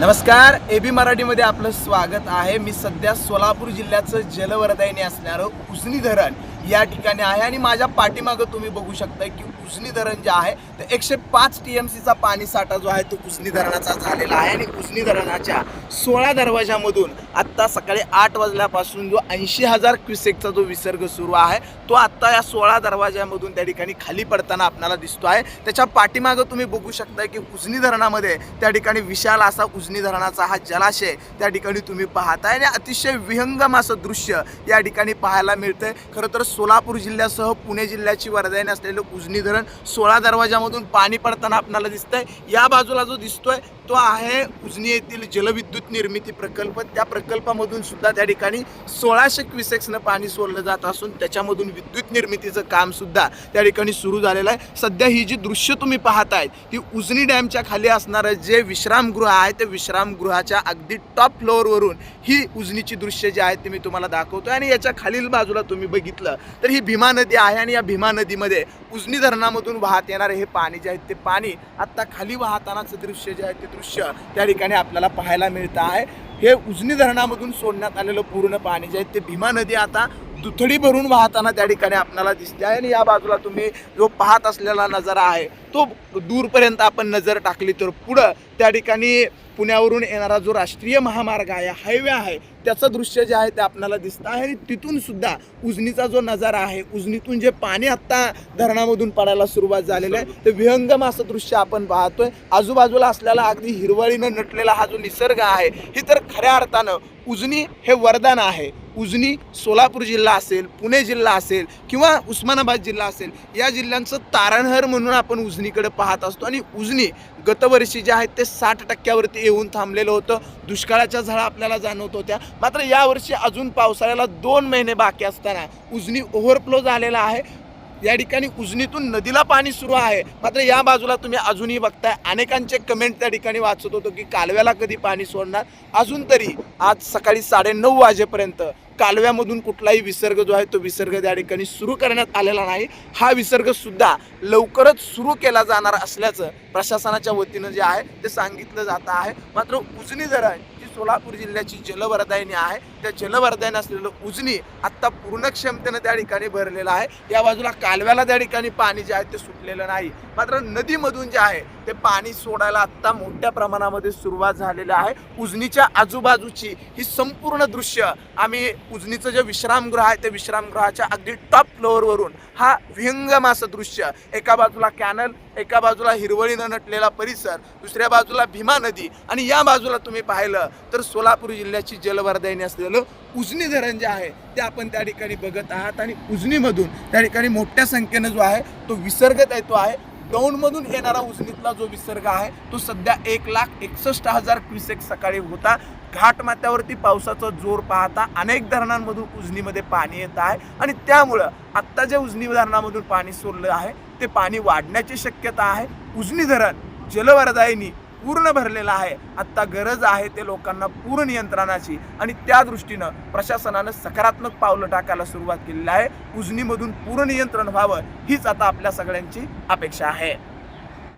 नमस्कार A B मराठीमध्ये आपलं स्वागत आहे. मी सध्या सोलापूर जिल्ह्याचं जलवरदायिनी असणारं उजनी धरण. या ठिकाणी आहे आणि माझ्या पाठीमागं तुम्ही बघू शकता की उजनी धरण जे आहे तर एकशे पाच टी एम सीचा पाणी साठा जो आहे तो उजनी धरणाचा झालेला आहे. आणि उजनी धरणाच्या सोळा दरवाजामधून आत्ता सकाळी आठ वाजल्यापासून जो ऐंशी हजार क्युसेकचा जो विसर्ग सुरू आहे तो आत्ता या सोळा दरवाजामधून त्या ठिकाणी खाली पडताना आपल्याला दिसतो आहे. त्याच्या पाठीमागं तुम्ही बघू शकता की उजनी धरणामध्ये त्या ठिकाणी विशाल असा उजनी धरणाचा हा जलाशय त्या ठिकाणी तुम्ही पाहताय. आणि अतिशय विहंगम असं दृश्य या ठिकाणी पाहायला मिळतंय. खरं तर सोलापूर जिल्ह्यासह पुणे जिल्ह्याची वरदायन असलेलं उजनी धरण सोळा दरवाजामधून पाणी पडताना आपल्याला दिसतंय. या बाजूला जो दिसतोय तो आहे उजनी येथील जलविद्युत निर्मिती प्रकल्प. त्या प्रकल्पामधून सुद्धा त्या ठिकाणी सोळाशे क्विसेक्सनं पाणी सोडलं जात असून त्याच्यामधून विद्युत निर्मितीचं काम सुद्धा त्या ठिकाणी सुरू झालेलं आहे. सध्या ही जी दृश्य तुम्ही पाहताय ती उजनी डॅमच्या खाली असणारं जे विश्रामगृह आहे ते विश्रामगृहाच्या अगदी टॉप फ्लोअरवरून ही उजनीची दृश्य जी आहेत ते मी तुम्हाला दाखवतो आणि याच्या खालील बाजूला तुम्ही बघितलं तर ही भीमा नदी आहे आणि या भीमा नदीमध्ये उजनी धरणामधून वाहत येणारे हे पाणी जे आहे ते पाणी आत्ता खाली वाहतानाचं दृश्य जे आहे ते दृश्य त्या ठिकाणी आपल्याला पाहायला मिळतं आहे. हे उजनी धरणामधून सोडण्यात आलेलं पूर्ण पाणी जे आहे ते भीमा नदी आता दुथडी भरून वाहताना त्या ठिकाणी आपल्याला दिसते आहे. आणि या बाजूला तुम्ही जो पाहत असलेला नजारा आहे तो दूरपर्यंत आपण नजर टाकली तर पुढं त्या ठिकाणी पुण्यावरून येणारा जो राष्ट्रीय महामार्ग आहे हायवे आहे त्याचं दृश्य जे आहे ते आपल्याला दिसतं आहे. आणि तिथून सुद्धा उजनीचा जो नजारा आहे उजनीतून जे पाणी आत्ता धरणामधून पडायला सुरुवात झालेलं आहे ते विहंगम असं दृश्य आपण पाहतोय. आजूबाजूला असलेला अगदी हिरवळीनं नटलेला हा जो निसर्ग आहे ही तर खऱ्या अर्थानं उजनी हे वरदान आहे. उजनी सोलापूर जिल्हा असेल पुणे जिल्हा असेल किंवा उस्मानाबाद जिल्हा असेल या जिल्ह्यांचं तारणहर म्हणून आपण उजनीकडे पाहत असतो. आणि उजनी गतवर्षी जे आहेत ते साठ टक्क्यावरती येऊन थांबलेलं होतं. दुष्काळाच्या झळा आपल्याला जाणवत होत्या. मात्र यावर्षी अजून पावसाळ्याला दोन महिने बाकी असताना उजनी ओव्हरफ्लो झालेला आहे. या ठिकाणी उजनीतून नदीला पाणी सुरू आहे. मात्र या बाजूला तुम्ही अजूनही बघताय अनेकांचे कमेंट त्या ठिकाणी वाचत होतो की कालव्याला कधी पाणी सोडणार? अजून तरी आज सकाळी साडेनऊ वाजेपर्यंत कालव्यामधून कुठलाही विसर्ग जो आहे तो विसर्ग त्या ठिकाणी सुरू करण्यात आलेला नाही. हा विसर्ग सुद्धा लवकरच सुरू केला जाणार असल्याचं प्रशासनाच्या वतीनं जे आहे ते सांगितलं जात आहे. मात्र उजनी जर सोलापूर जिल्ह्याची जलवर्धायनी आहे. त्या जलवर्धायनी असलेलं उजनी आत्ता पूर्ण क्षमतेनं त्या ठिकाणी भरलेलं आहे. या बाजूला कालव्याला त्या ठिकाणी पाणी जे आहे ते सुटलेलं नाही. मात्र नदीमधून जे आहे ते पाणी सोडायला आत्ता मोठ्या प्रमाणामध्ये सुरुवात झालेलं आहे. उजनीच्या आजूबाजूची ही संपूर्ण दृश्य आम्ही उजनीचं जे विश्रामगृह आहे त्या विश्रामगृहाच्या अगदी टॉप फ्लोअरवरून हा विहंगम असं दृश्य एका बाजूला कॅनल एका बाजूला हिरवळीनं नटलेला परिसर दुसऱ्या बाजूला भीमा नदी आणि या बाजूला तुम्ही पाहिलं तर सोलापूर जिल्ह्याची जलवरदायिनी असलेलं उजनी धरण जे आहे ते आपण त्या ठिकाणी बघत आहात. आणि उजनीमधून त्या ठिकाणी मोठ्या संख्येनं जो आहे तो विसर्ग येतो आहे. दौंडमधून येणारा उजनीतला जो विसर्ग आहे तो सध्या एक लाख एकसष्ट हजार क्युसेक सकाळी होता. घाटमाथ्यावरती पावसाचा जोर पाहता अनेक धरणांमधून उजनीमध्ये पाणी येत आहे. आणि त्यामुळं आत्ता जे उजनी धरणामधून पाणी सोडलं आहे ते पाणी वाढण्याची शक्यता आहे. उजनी धरण जलवरदायिनी पूर्ण भरलेला आहे. आत्ता गरज आहे ते लोकांना पूर्ण नियंत्रणाची आणि त्या दृष्टीनं प्रशासनानं सकारात्मक पावलं टाकायला सुरुवात केलेली आहे. उजनीमधून पूर्ण नियंत्रण व्हावं हीच आता आपल्या सगळ्यांची अपेक्षा आहे.